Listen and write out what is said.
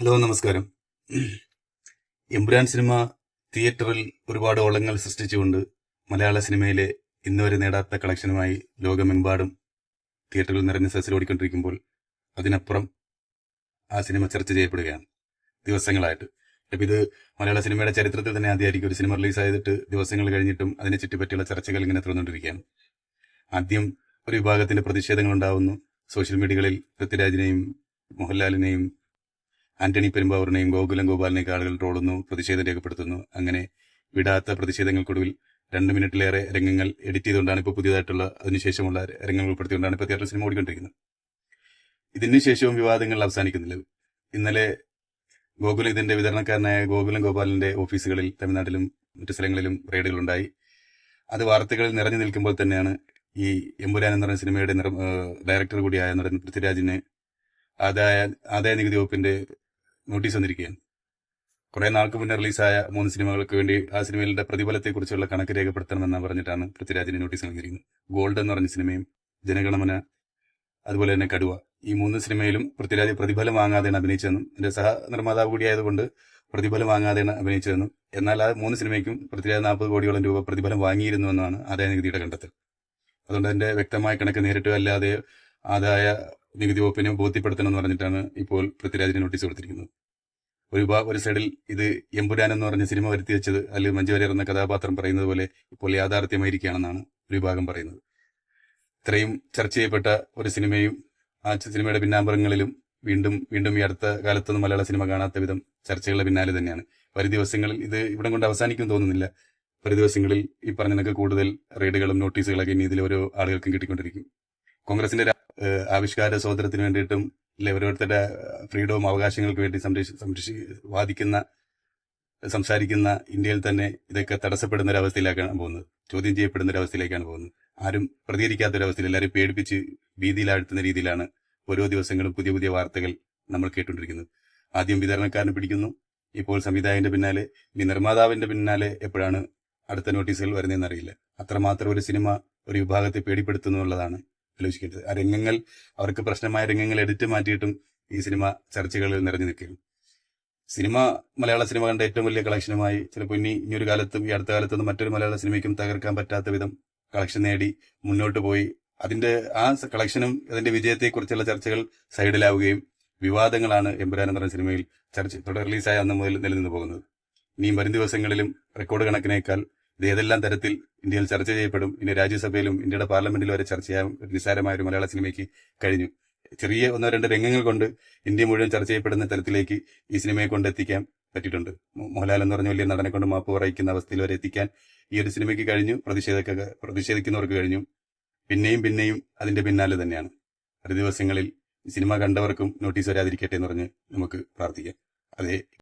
Hello നമസ്കാരം. Empuraan cinema തിയേറ്ററിൽ ഒരുപാട് ഓളങ്ങൾ സൃഷ്ടിച്ചുകൊണ്ട് മലയാള സിനിമയിലെ ഇന്നുവരെ നേടാത്ത കളക്ഷനുമായി ലോകമെമ്പാടും തിയേറ്ററിൽ നിറഞ്ഞ സസിൽ ഓടിക്കൊണ്ടിരിക്കുമ്പോൾ അതിനപ്പുറം ആ സിനിമ ചർച്ച ചെയ്യപ്പെടുകയാണ്. ദിവസങ്ങളായിട്ട്. അപ്പം ഇത് മലയാള സിനിമയുടെ ചരിത്രത്തിൽ തന്നെ ആദ്യമായിരിക്കും ഒരു സിനിമ റിലീസ് ചെയ്തിട്ട് ദിവസങ്ങൾ കഴിഞ്ഞിട്ടും അതിനെ ചുറ്റിപ്പറ്റിയുള്ള ചർച്ചകൾ ഇങ്ങനെ തുറന്നുകൊണ്ടിരിക്കുകയാണ് ആദ്യം ഒരു വിഭാഗത്തിന്റെ പ്രതിഷേധങ്ങൾ ഉണ്ടാവുന്നു സോഷ്യൽ മീഡിയകളിൽ പൃഥ്വിരാജിനെയും മോഹൻലാലിനെയും ആന്റണി പെരുമ്പാവൂരിനെയും ഗോകുലം ഗോപാലിനെയും ആളുകൾ ട്രോളുന്നു പ്രതിഷേധം രേഖപ്പെടുത്തുന്നു. അങ്ങനെ വിടാത്ത പ്രതിഷേധങ്ങൾക്കൊടുവിൽ രണ്ട് മിനിറ്റിലേറെ രംഗങ്ങൾ എഡിറ്റ് ചെയ്തുകൊണ്ടാണ് ഇപ്പോൾ പുതിയതായിട്ടുള്ള അതിനുശേഷമുള്ള രംഗങ്ങൾ ഉൾപ്പെടുത്തിക്കൊണ്ടാണ് ഇപ്പോൾ തിയേറ്റർ സിനിമ ഓടിക്കൊണ്ടിരിക്കുന്നത്. ഇതിന് ശേഷവും വിവാദങ്ങൾ അവസാനിക്കുന്നില്ല. ഇന്നലെ ഗോകുലം ഇതിന്റെ വിതരണക്കാരനായ ഗോകുലം ഗോപാലിന്റെ ഓഫീസുകളിൽ തമിഴ്നാട്ടിലും മറ്റു സ്ഥലങ്ങളിലും റെയ്ഡുകൾ ഉണ്ടായി അത് വാർത്തകളിൽ നിറഞ്ഞു നിൽക്കുമ്പോൾ തന്നെയാണ് ഈ എമ്പുരാൻ എന്ന് പറയുന്ന സിനിമയുടെ ഡയറക്ടർ കൂടിയായ നടൻ പൃഥ്വിരാജിന് ആദായ ആദായ നികുതി വകുപ്പിന്റെ നോട്ടീസ് വന്നിരിക്കുകയാണ്. കുറെ നാൾക്ക് മുന്നേ റിലീസായ മൂന്ന് സിനിമകൾക്ക് വേണ്ടി ആ സിനിമകളുടെ പ്രതിഫലത്തെക്കുറിച്ചുള്ള കണക്ക് രേഖപ്പെടുത്തണമെന്ന് പറഞ്ഞിട്ടാണ് പൃഥ്വിരാജിന് നോട്ടീസ് നൽകിയിരിക്കുന്നത്. ഗോൾഡ് എന്ന് പറഞ്ഞ സിനിമയും ജനഗണമന അതുപോലെ തന്നെ കടുവ. ഈ മൂന്ന് സിനിമയിലും പൃഥ്വിരാജ് പ്രതിഫലം വാങ്ങാതെയാണ് അഭിനയിച്ചതെന്നും എന്റെ സഹ നിർമ്മാതാവ് കൂടിയായതുകൊണ്ട് പ്രതിഫലം വാങ്ങാതെയാണ് അഭിനയിച്ചതെന്നും എന്നാൽ ആ മൂന്ന് സിനിമയ്ക്കും പൃഥ്വിരാജ് നാൽപ്പത് കോടിയോളം രൂപ പ്രതിഫലം വാങ്ങിയിരുന്നുവെന്നാണ് ആദായ നികുതിയുടെ കണ്ടെത്തൽ. അതുകൊണ്ട് അതിന്റെ വ്യക്തമായ കണക്ക് നേരിട്ട് അല്ലാതെ ആദായ നികുതി വകുപ്പിനെ ബോധ്യപ്പെടുത്തണമെന്ന് പറഞ്ഞിട്ടാണ് ഇപ്പോൾ പൃഥ്വിരാജിന് നോട്ടീസ് കൊടുത്തിരിക്കുന്നത്. ഒരു ഒരു സൈഡിൽ ഇത് എമ്പുരാൻ എന്ന് പറഞ്ഞ സിനിമ വരുത്തി വെച്ചത് അല്ലെങ്കിൽ മഞ്ജു എന്ന കഥാപാത്രം പറയുന്നത് പോലെ ഇപ്പോൾ യാഥാർത്ഥ്യമായിരിക്കുകയാണെന്നാണ് ഒരു വിഭാഗം പറയുന്നത്. ഇത്രയും ചർച്ച ചെയ്യപ്പെട്ട ഒരു സിനിമയും ആ സിനിമയുടെ പിന്നാമ്പറങ്ങളിലും വീണ്ടും വീണ്ടും ഈ അടുത്ത കാലത്തൊന്നും മലയാള സിനിമ കാണാത്ത വിധം ചർച്ചകളുടെ പിന്നാലെ തന്നെയാണ്. വരും ദിവസങ്ങളിൽ ഇത് ഇവിടം കൊണ്ട് അവസാനിക്കും തോന്നുന്നില്ല. വരും ദിവസങ്ങളിൽ ഈ പറഞ്ഞ കൂടുതൽ റെയ്ഡുകളും നോട്ടീസുകളൊക്കെ ഇനി ഇതിൽ ഓരോ ആളുകൾക്കും കിട്ടിക്കൊണ്ടിരിക്കും. കോൺഗ്രസിന്റെ ആവിഷ്കാര സ്വാതന്ത്ര്യത്തിന് വേണ്ടിയിട്ടും ഇല്ല ഓരോരുത്തരുടെ ഫ്രീഡവും അവകാശങ്ങൾക്ക് വേണ്ടി സംരക്ഷി സംരക്ഷി വാദിക്കുന്ന സംസാരിക്കുന്ന ഇന്ത്യയിൽ തന്നെ ഇതൊക്കെ തടസ്സപ്പെടുന്ന ഒരു അവസ്ഥയിലേക്കാണ് പോകുന്നത്. ചോദ്യം ചെയ്യപ്പെടുന്ന ഒരു അവസ്ഥയിലേക്കാണ് പോകുന്നത്. ആരും പ്രതികരിക്കാത്ത ഒരു അവസ്ഥയിൽ എല്ലാവരും പേടിപ്പിച്ച് ഭീതിയിലാഴ്ത്തുന്ന രീതിയിലാണ് ഓരോ ദിവസങ്ങളും പുതിയ പുതിയ വാർത്തകൾ നമ്മൾ കേട്ടുകൊണ്ടിരിക്കുന്നത്. ആദ്യം വിതരണക്കാരനെ പിടിക്കുന്നു. ഇപ്പോൾ സംവിധായകന്റെ പിന്നാലെ ഇനി നിർമ്മാതാവിന്റെ പിന്നാലെ എപ്പോഴാണ് അടുത്ത നോട്ടീസുകൾ വരുന്നതെന്നറിയില്ല അത്രമാത്രം ഒരു സിനിമ ഒരു വിഭാഗത്തെ പേടിപ്പെടുത്തുന്നു എന്നുള്ളതാണ് ആലോചിക്കേണ്ടത്. ആ രംഗങ്ങൾ അവർക്ക് പ്രശ്നമായ രംഗങ്ങൾ എഡിറ്റ് മാറ്റിയിട്ടും ഈ സിനിമ ചർച്ചകളിൽ നിറഞ്ഞു നിൽക്കുകയാണ്. സിനിമ മലയാള സിനിമ കണ്ട ഏറ്റവും വലിയ കളക്ഷനുമായി ചിലപ്പോൾ ഇനി ഇനി ഒരു കാലത്തും ഈ അടുത്ത കാലത്തൊന്നും മറ്റൊരു മലയാള സിനിമയ്ക്കും തകർക്കാൻ പറ്റാത്ത വിധം കളക്ഷൻ നേടി മുന്നോട്ട് പോയി. അതിന്റെ ആ കളക്ഷനും അതിന്റെ വിജയത്തെക്കുറിച്ചുള്ള ചർച്ചകൾ സൈഡിലാവുകയും വിവാദങ്ങളാണ് എമ്പുരാൻ എന്ന സിനിമയിൽ ചർച്ച തുടർ റിലീസായ അന്ന് മുതൽ നിലനിന്ന് പോകുന്നത്. ഇനിയും വരും ദിവസങ്ങളിലും റെക്കോർഡ് കണക്കിനേക്കാൾ ഇത് ഏതെല്ലാം തരത്തിൽ ഇന്ത്യയിൽ ചർച്ച ചെയ്യപ്പെടും ഇനി രാജ്യസഭയിലും ഇന്ത്യയുടെ പാർലമെന്റിലും വരെ ചർച്ച ചെയ്യാൻ നിസ്സാരമായ ഒരു മലയാള സിനിമയ്ക്ക് കഴിഞ്ഞു. ചെറിയ ഒന്നോ രണ്ട് രംഗങ്ങൾ കൊണ്ട് ഇന്ത്യ മുഴുവൻ ചർച്ച ചെയ്യപ്പെടുന്ന തരത്തിലേക്ക് ഈ സിനിമയെ കൊണ്ട് എത്തിക്കാൻ പറ്റിയിട്ടുണ്ട് മോഹൻലാൽ എന്ന് പറഞ്ഞ വലിയ നടനെ കൊണ്ട് മാപ്പ് പറയിക്കുന്ന അവസ്ഥയിൽ വരെ എത്തിക്കാൻ ഈ ഒരു സിനിമയ്ക്ക് കഴിഞ്ഞു പ്രതിഷേധക്ക പ്രതിഷേധിക്കുന്നവർക്ക് കഴിഞ്ഞു. പിന്നെയും പിന്നെയും അതിന്റെ പിന്നാലെ തന്നെയാണ്. ഒരു ദിവസങ്ങളിൽ സിനിമ കണ്ടവർക്കും നോട്ടീസ് വരാതിരിക്കട്ടെ എന്ന് പറഞ്ഞ് നമുക്ക് പ്രാർത്ഥിക്കാം. അതെ